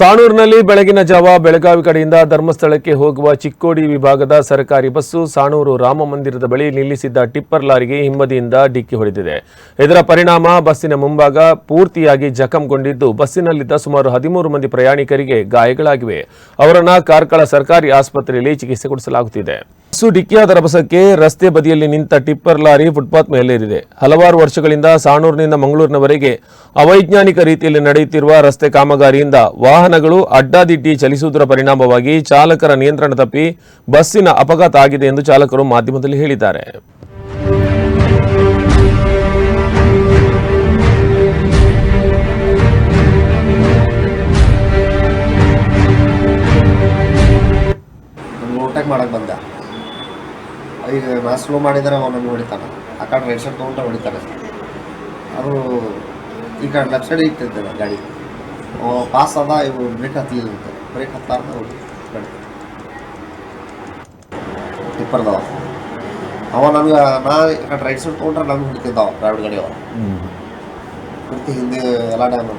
ಸಾಣೂರಿನಲ್ಲಿ ಬೆಳಗಿನ ಜಾವ ಬೆಳಗಾವಿ ಕಡೆಯಿಂದ ಧರ್ಮಸ್ಥಳಕ್ಕೆ ಹೋಗುವ ಚಿಕ್ಕೋಡಿ ವಿಭಾಗದ ಸರ್ಕಾರಿ ಬಸ್ಸು ಸಾಣೂರು ರಾಮ ಮಂದಿರದ ಬಳಿ ನಿಲ್ಲಿಸಿದ್ದ ಟಿಪ್ಪರ್ ಲಾರಿಗೆ ಹಿಂಬದಿಯಿಂದ ಡಿಕ್ಕಿ ಹೊಡೆದಿದೆ. ಇದರ ಪರಿಣಾಮ ಬಸ್ಸಿನ ಮುಂಭಾಗ ಪೂರ್ತಿಯಾಗಿ ಜಖಂಗೊಂಡಿದ್ದು, ಬಸ್ಸಿನಲ್ಲಿದ್ದ ಸುಮಾರು ಹದಿಮೂರು ಮಂದಿ ಪ್ರಯಾಣಿಕರಿಗೆ ಗಾಯಗಳಾಗಿವೆ. ಅವರನ್ನು ಕಾರ್ಕಳ ಸರ್ಕಾರಿ ಆಸ್ಪತ್ರೆಯಲ್ಲಿ ಚಿಕಿತ್ಸೆ ಕೊಡಿಸಲಾಗುತ್ತಿದೆ. ಬಸ್ಸು ಡಿಕ್ಕಿಯಾದ ರಭಸಕ್ಕೆ ರಸ್ತೆ ಬದಿಯಲ್ಲಿ ನಿಂತ ಟಿಪ್ಪರ್ ಲಾರಿ ಫುಟ್ಪಾತ್ ಮೇಲೇರಿದೆ. ಹಲವಾರು ವರ್ಷಗಳಿಂದ ಸಾಣೂರಿನಿಂದ ಮಂಗಳೂರಿನವರೆಗೆ ಅವೈಜ್ಞಾನಿಕ ರೀತಿಯಲ್ಲಿ ನಡೆಯುತ್ತಿರುವ ರಸ್ತೆ ಕಾಮಗಾರಿಯಿಂದ ವಾಹನಗಳು ಅಡ್ಡಾದಿಡ್ಡಿ ಚಲಿಸುವುದರ ಪರಿಣಾಮವಾಗಿ ಚಾಲಕರ ನಿಯಂತ್ರಣ ತಪ್ಪಿ ಬಸ್ಸಿನ ಅಪಘಾತ ಆಗಿದೆ ಎಂದು ಚಾಲಕರು ಮಾಧ್ಯಮದಲ್ಲಿ ಹೇಳಿದ್ದಾರೆ. ಈಗ ನಾ ಸ್ಲೋ ಮಾಡಿದರೆ ಅವ ನಮ್ಗೆ ಹೊಡಿತಾನೆ. ಆ ಕಡೆ ರೈಟ್ ಸೈಡ್ ತೊಗೊಂಡ್ರೆ ಹೊಡಿತಾನೆ. ಅದು ಈ ಕಡೆ ಲೆಫ್ಟ್ ಸೈಡ್ ಇಟ್ಟಿದ್ದೆ ನಾನು ಗಾಡಿ. ಅವ ಪಾಸ್ ಅದ ಇವು ಬ್ರೇಕ್ ಹತ್ತಲಿಲ್ಲ ಅಂತ ಬ್ರೇಕ್ ಹತ್ತಾರ್ದ ಅವ್ರು ಗಾಡಿ. ಟಿಪ್ಪರ್ದವ ಅವ ನಮ್ಗೆ ನಾ ಈ ಕಡೆ ರೈಟ್ ಸೈಡ್ ತೊಗೊಂಡ್ರೆ ನಮ್ಗೆ ಹೊಡಿತಿದ್ದವ ಪ್ರೈವೇಟ್ ಗಾಡಿ ಅವ. ಕುರ್ತಿ ಹಿಂದೆ ಎಲ್ಲ ಡ್ಯಾಮ್